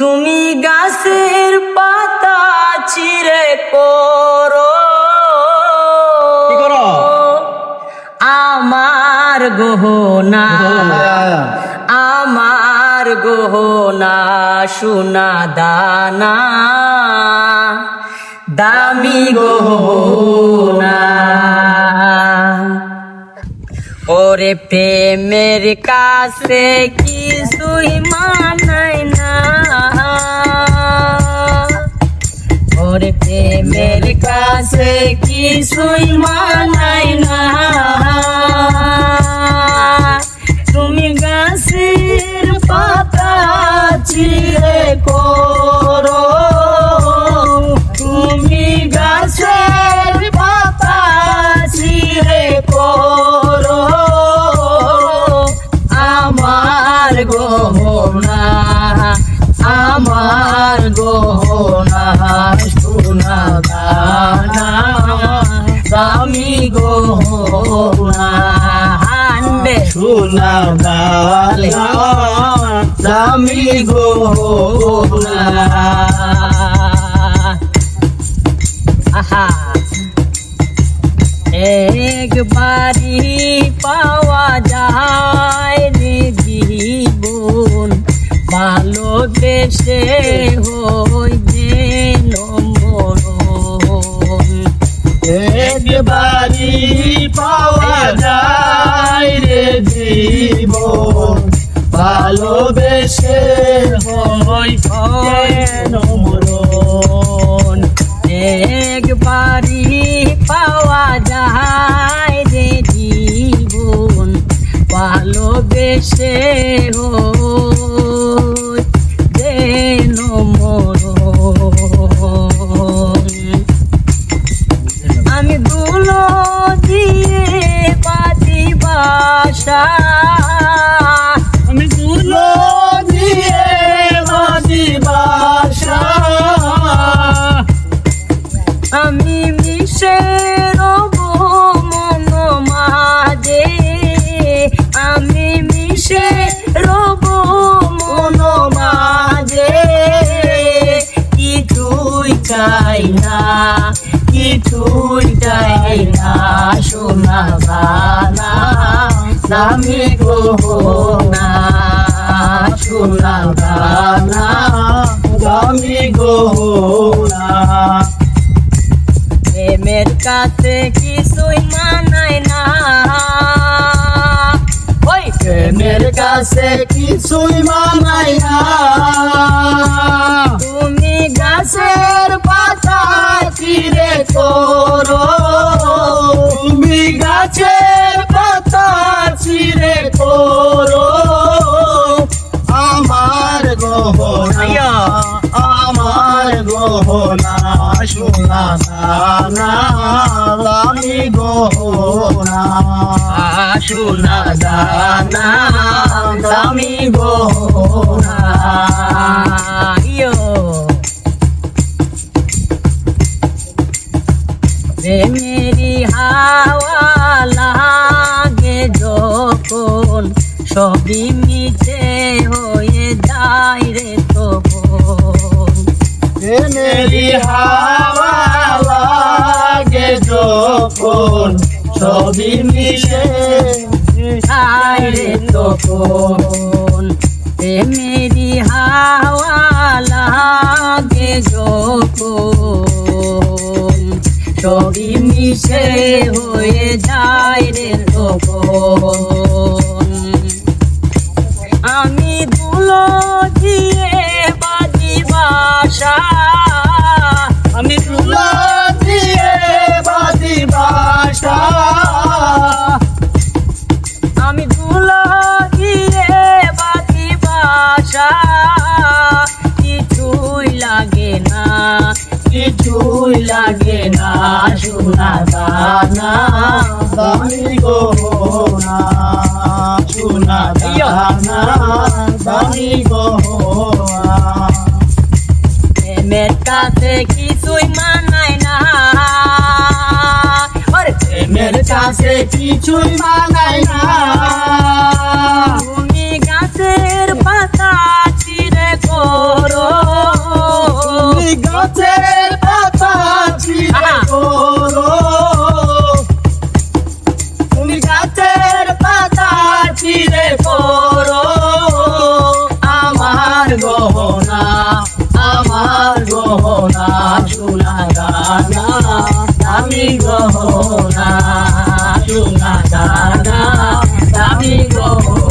তুমি গাছের পাতা চিরে করো। আমার গহনা। আমার গহনা সোনা দানা। দামি গহনা। ওরে প্রেমের কাছে কি মানায় কাছে কিছুই মানাই না। তুমি গাছের পাতা ছিঁড়ে দামি গহনা হান্ডে সোনা দামি গহনা আহা একবারই পাওয়া যায় রে জীবন ভালোবেসে হই ভালোবেসে হই যেন মরণ। একবারই পাওয়া যায় রে জীবন। ভালোবেসে হই সোনা গহনা প্রেমের কাছে কিছুই মানায় না ওই প্রেমের কাছে কিছুই মানাই না তুমি গাছের পাতা চিরে করো। আমার গহনা সোনা দানা আমি গহনা সোনা দানা আমি গহনা। প্রেমেরি হাওয়া লাগে যখন সবই মিছে হয়ে যায় রে তখন। মেরি হাওয়া লাগে যখন, সবই মিশে যায় রে তখন। প্রেমেরি হাওয়া লাগে যখন, সবই মিশে হয়ে যায় রে তখন। দামি গহনা সোনা দানা দামি গহনা প্রেমের কাছে কিছুই মানায় না প্রেমের কাছে কিছুই মানাই না তুমি গাছের পাতা ছিঁড়ে করো গাছের পাতা ছিঁড়ে গাছের পাতা চিরে পড়ো। আমার গহনা আমার গহনা সোনা গানা আমি গহনা সোনা গানা আমি গহনা।